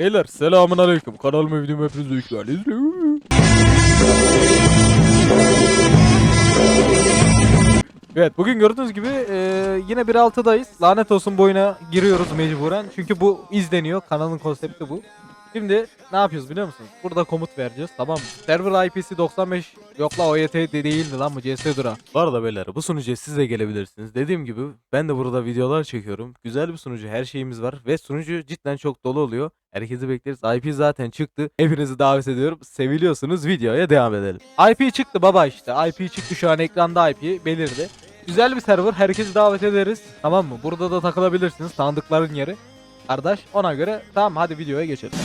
Beyler selamun aleyküm. Kanalıma videomu hepiniz hoş geldiniz. Evet bugün gördüğünüz gibi e, yine 1.6'dayız. Lanet olsun bu oyuna giriyoruz mecburen. Çünkü bu izleniyor. Kanalın konsepti bu. Şimdi ne yapıyoruz biliyor musunuz? Burada komut vereceğiz tamam mı? Server IP'si 95 yok la OYT de değildi lan bu CS Dura. Bu arada beyler bu sunucuya siz de gelebilirsiniz. Dediğim gibi ben de burada videolar çekiyorum. Güzel bir sunucu her şeyimiz var ve sunucu cidden çok dolu oluyor. Herkesi bekleriz. IP zaten çıktı. Hepinizi davet ediyorum. Seviliyorsunuz videoya devam edelim. IP çıktı baba işte. IP çıktı şu an ekranda IP belirdi. Güzel bir server. Herkesi davet ederiz. Tamam mı? Burada da takılabilirsiniz. Tanıdıkların yeri. Kardeş ona göre tamam hadi videoya geçelim.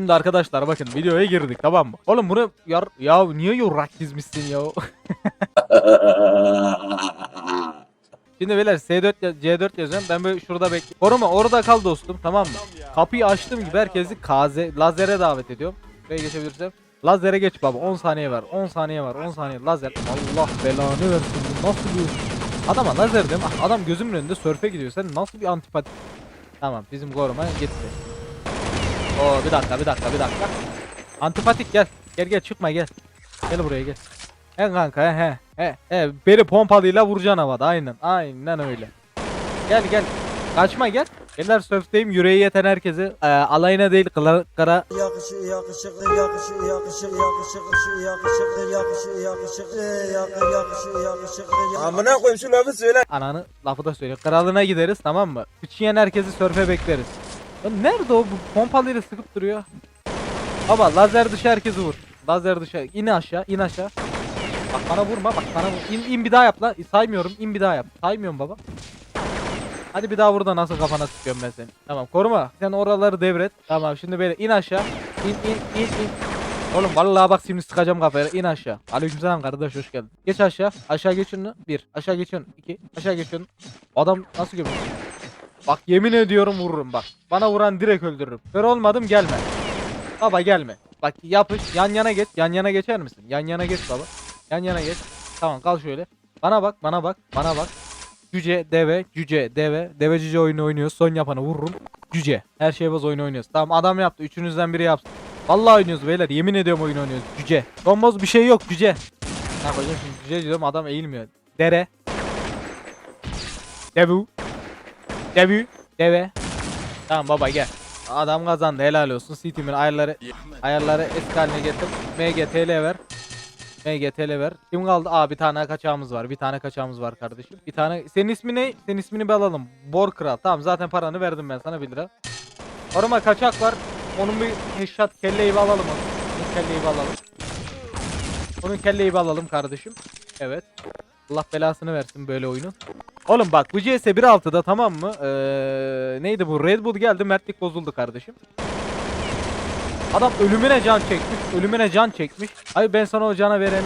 Şimdi arkadaşlar bakın videoya girdik tamam mı? Oğlum bunu yar ya niye yorak dizmişsin ya? Şimdi beyler S4 ya- C4 yazıyorum. Ben böyle şurada bekliyorum. Koruma orada kal dostum tamam mı? Kapıyı açtığım gibi herkesi KZ lazere davet ediyorum. Buraya geçebilirsem. Lazere geç baba 10 saniye var 10 saniye var 10 saniye lazer Allah belanı versin bu nasıl bir Adama lazer diyorum adam gözümün önünde sörfe gidiyor sen nasıl bir antipati Tamam bizim koruma gitti Oo bir dakika bir dakika bir dakika. Antipatik gel. Gel gel çıkma gel. Gel buraya gel. He kanka he he he beni pompalıyla vuracaksın havada aynen aynen öyle. Gel gel. Kaçma gel. Geller sörfteyim yüreği yeten herkesi e, alayına değil kara, kara. Yakışık yakışıklı yakışık yakışık yakışık yakışıklı yakışık yakışıklı yakışık yakışık yakışıklı. Amına koyayım şu lafı söyle. Ananı lafı da söyle. Kralına gideriz tamam mı? Üçüyen herkesi sörfe bekleriz. Lan nerede o? Bu pompalıyla sıkıp duruyor. Baba lazer dışı herkesi vur. Lazer dışı. İn aşağı in aşağı. Bak bana vurma bak bana vur. İn, in bir daha yap lan. Saymıyorum in bir daha yap. Saymıyorum baba. Hadi bir daha burada nasıl kafana sıkıyorum ben seni. Tamam koruma. Sen oraları devret. Tamam şimdi böyle in aşağı. İn in in in. Oğlum vallahi bak şimdi sıkacağım kafaya. İn aşağı. Aleykümselam kardeş hoş geldin. Geç aşağı. Aşağı geçin. Bir. Aşağı geçin. iki. Aşağı geçin. Adam nasıl gömüyor? Bak yemin ediyorum vururum bak. Bana vuran direkt öldürürüm. Kör olmadım gelme. Baba gelme. Bak yapış. Yan yana geç. Yan yana geçer misin? Yan yana geç baba. Yan yana geç. Tamam kal şöyle. Bana bak bana bak bana bak. Cüce, deve, cüce, deve. Deve cüce oyunu oynuyoruz. Son yapanı vururum. Cüce. Her şeye baz oyunu oynuyoruz. Tamam adam yaptı. Üçünüzden biri yapsın. Vallahi oynuyoruz beyler. Yemin ediyorum oyun oynuyoruz. Cüce. Bomboz bir şey yok cüce. Ne yapacağım şimdi cüce diyorum adam eğilmiyor. Dere. Devu. Devu. Deve. Tamam baba gel. Adam kazandı helal olsun. Steam'in ayarları ayarları eski haline getir. MGTL ver. MGTL ver. Kim kaldı? Aa bir tane kaçağımız var. Bir tane kaçağımız var kardeşim. Bir tane. Senin ismi ne? Senin ismini bir alalım. Bor Kral. Tamam zaten paranı verdim ben sana 1 lira. Orama kaçak var. Onun bir headshot kelleyi bir alalım onu. Onun kelleyi bir alalım. Onun kelleyi bir alalım kardeşim. Evet. Allah belasını versin böyle oyunun. Oğlum bak bu CS 1.6'da tamam mı? Ee, neydi bu? Red Bull geldi mertlik bozuldu kardeşim. Adam ölümüne can çekmiş. Ölümüne can çekmiş. Ay ben sana o cana veren.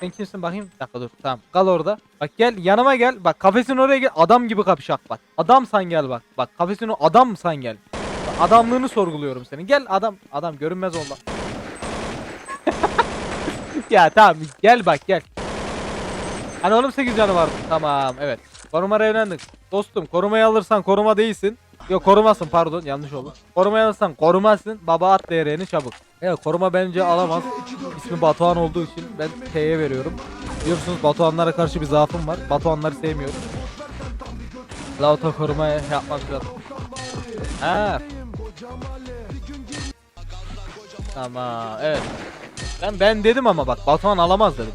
Sen kimsin bakayım? Bir dakika dur. Tamam. Kal orada. Bak gel yanıma gel. Bak kafesin oraya gel. Adam gibi kapışak bak. Adamsan gel bak. Bak kafesin o adamsan gel. Bak, adamlığını sorguluyorum senin. Gel adam. Adam görünmez olma. ya tamam gel bak gel. Hani oğlum 8 canı vardı. Tamam evet. Koruma evlendik. Dostum korumayı alırsan koruma değilsin. Yok korumasın pardon yanlış oldu. Korumayı alırsan korumasın. Baba at değerini çabuk. Evet koruma bence alamaz. İsmi Batuhan olduğu için ben T'ye veriyorum. Biliyorsunuz Batuhanlara karşı bir zaafım var. Batuhanları sevmiyorum. Lauta koruma yapmak lazım. Ha. Tamam evet. Ben ben dedim ama bak Batuhan alamaz dedim.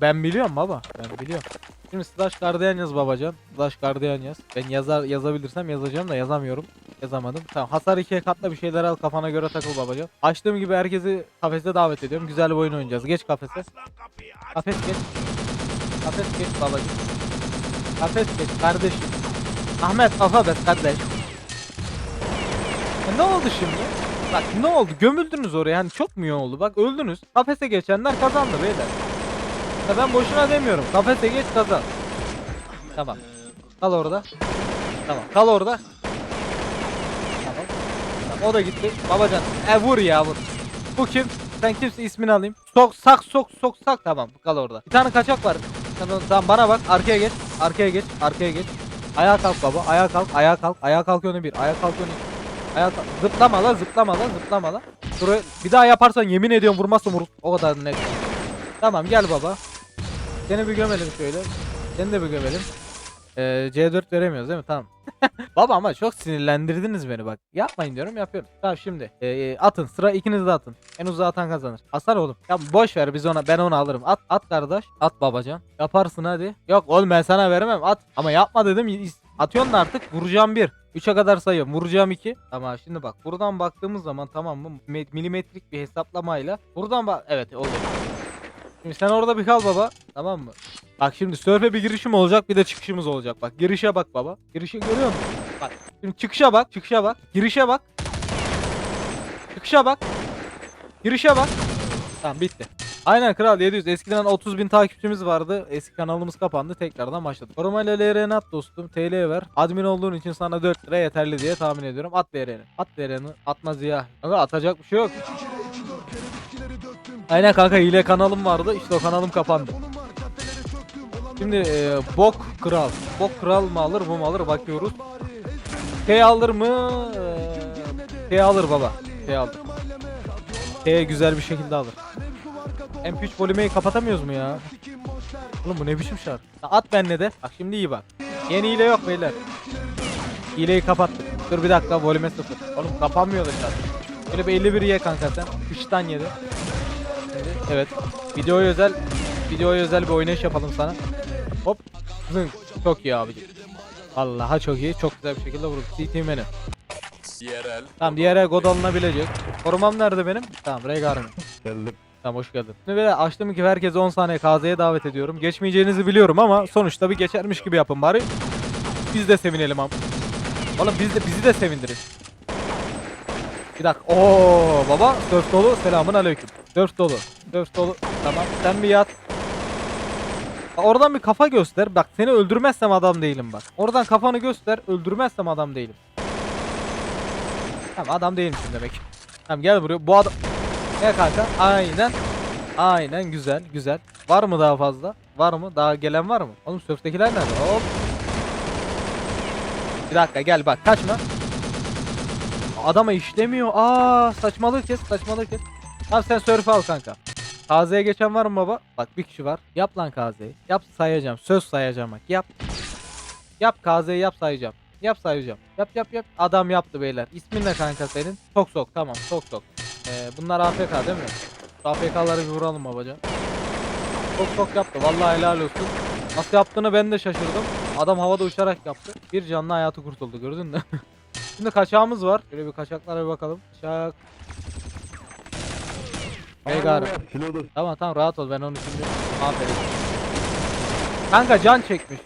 Ben biliyorum baba. Ben biliyorum. Şimdi slash gardiyan yaz babacan. Slash gardiyan yaz. Ben yazar yazabilirsem yazacağım da yazamıyorum. Yazamadım. Tamam hasar ikiye katla bir şeyler al kafana göre takıl babacan. Açtığım gibi herkesi kafese davet ediyorum. Güzel bir oyun oynayacağız. Geç kafese. Kafes geç. Kafes geç babacım. Kafes geç kardeşim. Ahmet kafa bes kardeş. E ne oldu şimdi? Bak ne oldu? Gömüldünüz oraya. Hani çok mu iyi oldu? Bak öldünüz. Kafese geçenler kazandı beyler. Ya ben boşuna demiyorum. Kafese geç kazan. Tamam. Kal orada. Tamam kal orada. Tamam. Tamam, o da gitti. Babacan. E vur ya vur. Bu kim? Sen kimsin ismini alayım. Sok sak sok sok sak. Tamam kal orada. Bir tane kaçak var. Tamam, tamam bana bak. Arkaya geç. Arkaya geç. Arkaya geç. Ayağa kalk baba. Ayağa kalk. Ayağa kalk. Ayağa kalk önü bir. Ayağa kalk önü. Ayağa kalk. Zıplama la zıplama la zıplama la. Bir daha yaparsan yemin ediyorum vurmazsam vur. O kadar net. Tamam gel baba. Seni bir gömelim şöyle. Seni de bir gömelim. Ee, C4 veremiyoruz değil mi? Tamam. Baba ama çok sinirlendirdiniz beni bak. Yapmayın diyorum yapıyorum. Tamam şimdi. Ee, atın sıra ikiniz de atın. En uzağa atan kazanır. Asar oğlum. Ya boş ver biz ona ben onu alırım. At at kardeş. At babacan. Yaparsın hadi. Yok oğlum ben sana veremem at. Ama yapma dedim. Atıyorsun da artık vuracağım bir. 3'e kadar sayıyorum. Vuracağım 2. Tamam şimdi bak. Buradan baktığımız zaman tamam mı? Me- Milimetrik bir hesaplamayla. Buradan bak. Evet oldu. Şimdi sen orada bir kal baba. Tamam mı? Bak şimdi sörfe bir girişim olacak bir de çıkışımız olacak bak. Girişe bak baba. Girişi görüyor musun? Bak. Şimdi çıkışa bak. Çıkışa bak. Girişe bak. Çıkışa bak. Girişe bak. Tamam bitti. Aynen kral 700. Eskiden 30 bin takipçimiz vardı. Eski kanalımız kapandı. Tekrardan başladık. Korumayla LR'ni at dostum. TL ver. Admin olduğun için sana 4 lira yeterli diye tahmin ediyorum. At LR'ni. At LR'ni. Atma Ziya. Atacak bir şey yok. Aynen kanka hile kanalım vardı. İşte o kanalım kapandı. Şimdi e, bok kral. Bok kral mı alır bu mu alır bakıyoruz. T alır mı? E, T alır baba. T alır. T güzel bir şekilde alır. MP3 volümeyi kapatamıyoruz mu ya? Oğlum bu ne biçim? Ya At benle de. Bak şimdi iyi bak. Yeni hile yok beyler. Hileyi kapattık. Dur bir dakika volüme sıfır. Oğlum kapanmıyor da şarkı. Böyle bir 51 ye kanka sen. Kıştan yedi. Evet. Videoya özel videoya özel bir oynayış yapalım sana. Hop. Zınk. Çok iyi abicim. Vallahi çok iyi. Çok güzel bir şekilde vurduk. CT benim. Yerel. Tamam diğer god alınabilecek. Korumam nerede benim? Tamam Rehgar mı? Geldim. Tamam hoş geldin. Şimdi böyle açtım ki herkese 10 saniye KZ'ye davet ediyorum. Geçmeyeceğinizi biliyorum ama sonuçta bir geçermiş gibi yapın bari. Biz de sevinelim am. Oğlum biz de bizi de sevindirin. Bir dakika. Oo baba surf dolu. Selamun aleyküm. Surf dolu. Surf dolu. Tamam sen bir yat. Oradan bir kafa göster. Bak seni öldürmezsem adam değilim bak. Oradan kafanı göster. Öldürmezsem adam değilim. Tamam adam değilmişim demek. Tamam gel buraya. Bu adam... Gel kanka. Aynen. Aynen güzel güzel. Var mı daha fazla? Var mı? Daha gelen var mı? Oğlum sörftekiler nerede? Hop. Bir dakika gel bak kaçma. Adama işlemiyor. Aa saçmalığı kes saçmalığı kes. Tamam sen sörf al kanka. KZ'ye geçen var mı baba? Bak bir kişi var. Yap lan KZ'yi. Yap sayacağım. Söz sayacağım bak. Yap. Yap KZ'yi yap sayacağım. Yap sayacağım. Yap yap yap. Adam yaptı beyler. İsmin ne kanka senin? Sok sok tamam sok sok. Ee, bunlar AFK değil mi? AFK'ları vuralım babacan. Çok çok yaptı. Vallahi helal olsun. Nasıl yaptığını ben de şaşırdım. Adam havada uçarak yaptı. Bir canlı hayatı kurtuldu gördün mü? Şimdi kaçağımız var. Şöyle bir kaçaklara bir bakalım. Kaçak. Veigar. Kiloda Tamam tamam rahat ol ben onu şimdi aferin. Kanka can çekmiş.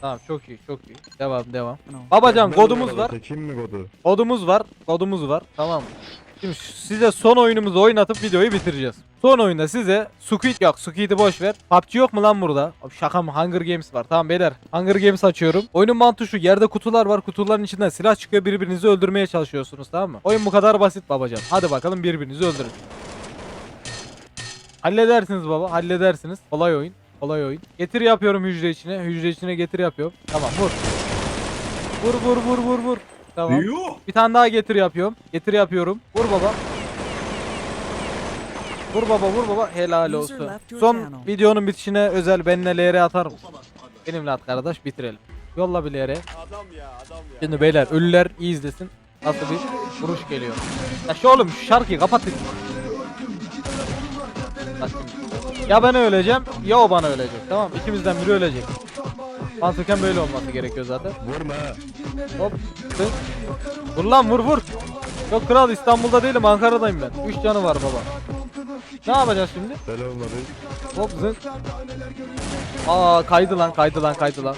Tamam çok iyi çok iyi. Devam devam. Babacan kodumuz var. Kim mi kodu? Kodumuz var. Kodumuz var. Tamam. Şimdi size son oyunumuzu oynatıp videoyu bitireceğiz. Son oyunda size Squid yok. Squid'i boş ver. PUBG yok mu lan burada? Abi şaka mı? Hunger Games var. Tamam beyler. Hunger Games açıyorum. Oyunun mantığı şu. Yerde kutular var. Kutuların içinden silah çıkıyor. Birbirinizi öldürmeye çalışıyorsunuz. Tamam mı? Oyun bu kadar basit babacan. Hadi bakalım birbirinizi öldürün. Halledersiniz baba. Halledersiniz. Kolay oyun. Kolay oyun. Getir yapıyorum hücre içine. Hücre içine getir yapıyorum. Tamam vur. Vur vur vur vur vur. Tamam. Bir tane daha getir yapıyorum. Getir yapıyorum. Vur baba. Vur baba vur baba. Helal olsun. Son videonun bitişine özel benimle LR atar mısın? Benimle at kardeş bitirelim. Yolla bir LR. Adam ya adam ya. Şimdi beyler ölüler iyi izlesin. Nasıl bir vuruş geliyor. Ya şu oğlum şu şarkıyı kapatın. Ya ben öleceğim ya o bana ölecek. Tamam? İkimizden biri ölecek. Mantıken böyle olması gerekiyor zaten. Vurma. Hop. Tık. Vur lan vur vur. Yok kral İstanbul'da değilim Ankara'dayım ben. 3 canı var baba. Ne yapacağız şimdi? Selamünaleyküm. Hop zınk. Aa kaydı lan kaydı lan kaydı lan.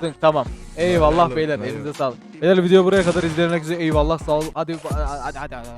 Zınk tamam. Eyvallah beyler elinize sağlık. Beyler video buraya kadar izlemek üzere eyvallah sağ olun. Hadi hadi hadi. hadi.